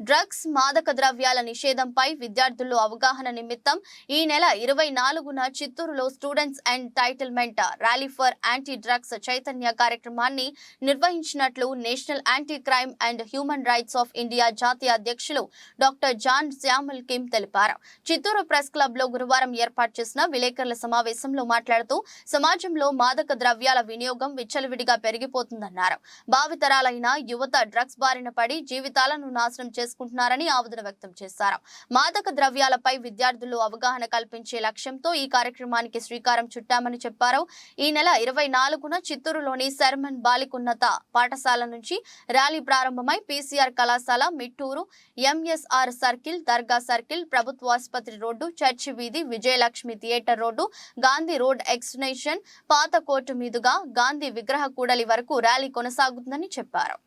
Drugs మాదక ద్రవ్యాల నిషేధంపై విద్యార్థుల్లో అవగాహన నిమిత్తం ఈ నెల ఇరవై నాలుగున చిత్తూరులో students and entitlement rally for anti drugs Chaitanya కార్యక్రమాన్ని నిర్వహించినట్లు national anti crime and human rights of India జాతీయ అధ్యక్షులు డాక్టర్ జాన్ శ్యామల్ కిమ్ తెలిపారు. చిత్తూరు ప్రెస్ క్లబ్లో గురువారం ఏర్పాటు చేసిన విలేకరుల సమావేశంలో మాట్లాడుతూ సమాజంలో మాదక ద్రవ్యాల వినియోగం విచ్చలవిడిగా పెరిగిపోతుందన్నారు. భావితరాలైన యువత డ్రగ్స్ బారిన పడి జీవితాలను నాశనం చేసుకుంటున్నారని ఆవేదన వ్యక్తం చేశారు. మాదక ద్రవ్యాలపై విద్యార్థులు అవగాహన కల్పించే లక్ష్యంతో ఈ కార్యక్రమానికి శ్రీకారం చుట్టామని చెప్పారు. ఈ నెల ఇరవై నాలుగున చిత్తూరులోని శర్మన్ బాలికున్నత పాఠశాల నుంచి ర్యాలీ ప్రారంభమై పీసీఆర్ కళాశాల Mitturu MSR circle dargah circle ప్రభుత్వ ఆసుపత్రి రోడ్డు చర్చి వీధి Vijayalakshmi theatre road Gandhi road extension పాత కోర్టు మీదుగా గాంధీ విగ్రహ కూడలి వరకు ర్యాలీ కొనసాగుతుందని చెప్పారు.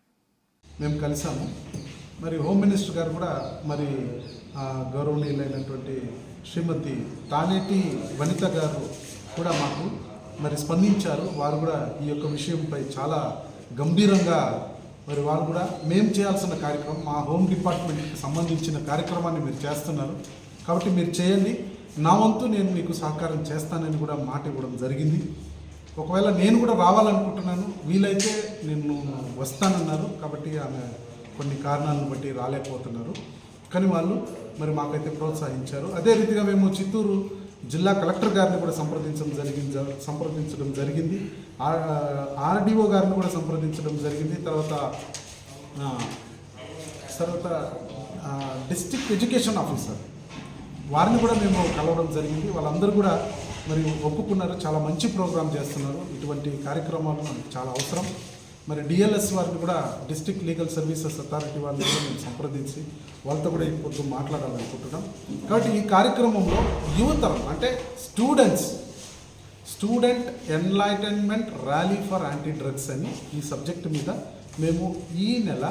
మేము కలిసాము. మరి హోమ్ మినిస్టర్ గారు కూడా మరి గౌరవనీయులైనటువంటి శ్రీమతి తానేటి వనిత గారు కూడా మాకు మరి స్పందించారు. వారు కూడా ఈ యొక్క విషయంపై చాలా గంభీరంగా మరి వారు కూడా మేము చేయాల్సిన కార్యక్రమం మా హోమ్ డిపార్ట్మెంట్కి సంబంధించిన కార్యక్రమాన్ని మీరు చేస్తున్నారు. కాబట్టి మీరు చేయండి. నా వంతు నేను మీకు సహకారం చేస్తానని కూడా మాట ఇవ్వడం జరిగింది. ఒకవేళ నేను కూడా రావాలనుకుంటున్నాను వీలైతే నేను వస్తానన్నారు. కాబట్టి ఆమె కొన్ని కారణాలను బట్టి రాలేకపోతున్నారు. కానీ వాళ్ళు మరి మాకైతే ప్రోత్సహించారు. అదే రీతిగా మేము చిత్తూరు జిల్లా కలెక్టర్ గారిని కూడా సంప్రదించడం జరిగింది. సంప్రదించడం జరిగింది. ఆర్డీఓ గారిని కూడా సంప్రదించడం జరిగింది. తర్వాత తర్వాత డిస్టిక్ ఎడ్యుకేషన్ ఆఫీసర్ వారిని కూడా మేము కలవడం జరిగింది. వాళ్ళందరూ కూడా మరి ఒప్పుకున్నారు. చాలా మంచి ప్రోగ్రాం చేస్తున్నారు. ఇటువంటి కార్యక్రమాలు మనకు చాలా అవసరం. మరి డిఎల్ఎస్ వారిని కూడా డిస్ట్రిక్ట్ లీగల్ సర్వీసెస్ అథారిటీ వారిని కూడా మేము సంప్రదించి వాళ్ళతో కూడా ఇప్పుడు మాట్లాడాలనుకుంటున్నాం. కాబట్టి ఈ కార్యక్రమంలో యువతరం అంటే students student enlightenment rally for anti drugs అని ఈ సబ్జెక్ట్ మీద మేము ఈ నెల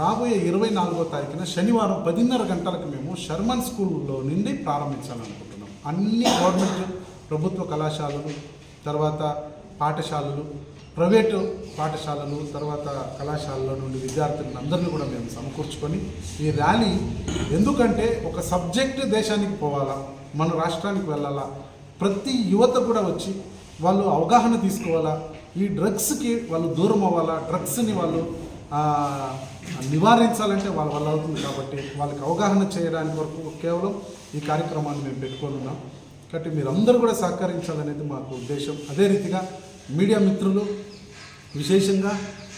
రాబోయే ఇరవై నాలుగో తారీఖున శనివారం పదిన్నర గంటలకు మేము షర్మన్ స్కూల్లో నుండి ప్రారంభించాలనుకుంటున్నాం. అన్ని గవర్నమెంట్ ప్రభుత్వ కళాశాలలు తర్వాత పాఠశాలలు ప్రైవేటు పాఠశాలలు తర్వాత కళాశాలలో నుండి విద్యార్థులను అందరినీ కూడా మేము సమకూర్చుకొని ఈ ర్యాలీ ఎందుకంటే ఒక సబ్జెక్ట్ దేశానికి పోవాలా మన రాష్ట్రానికి వెళ్ళాలా ప్రతి యువత కూడా వచ్చి వాళ్ళు అవగాహన తీసుకోవాలా ఈ డ్రగ్స్కి వాళ్ళు దూరం అవ్వాలా డ్రగ్స్ని వాళ్ళు నివారించాలంటే వాళ్ళ వల్ల అవుతుంది కాబట్టి వాళ్ళకి అవగాహన చేయడానికి వరకు కేవలం ఈ కార్యక్రమాన్ని మేము పెట్టుకొని ఉన్నాం. కాబట్టి మీరందరూ కూడా సహకరించాలనేది మాకు ఉద్దేశం. అదే రీతిగా మీడియా మిత్రులు విశేషంగా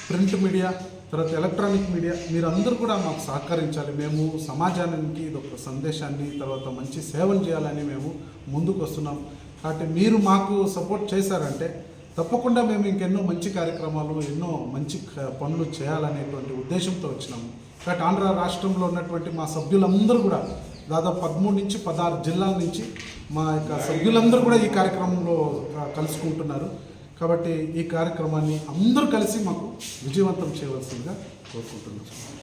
ప్రింట్ మీడియా తర్వాత ఎలక్ట్రానిక్ మీడియా మీరందరూ కూడా మాకు సహకరించాలి. మేము సమాజానికి ఇదొక సందేశాన్ని తర్వాత మంచి సేవలు చేయాలని మేము ముందుకు వస్తున్నాం. కాబట్టి మీరు మాకు సపోర్ట్ చేశారంటే తప్పకుండా మేము ఇంకెన్నో మంచి కార్యక్రమాలు ఎన్నో మంచి పనులు చేయాలనేటువంటి ఉద్దేశంతో వచ్చినాము. కాబట్టి ఆంధ్ర రాష్ట్రంలో ఉన్నటువంటి మా సభ్యులందరూ కూడా దాదాపు పదమూడు నుంచి పదహారు జిల్లాల నుంచి మా యొక్క సభ్యులందరూ కూడా ఈ కార్యక్రమంలో కలుసుకుంటున్నారు. కాబట్టి ఈ కార్యక్రమాన్ని అందరూ కలిసి మాకు విజయవంతం చేయవలసిందిగా కోరుకుంటున్నాం.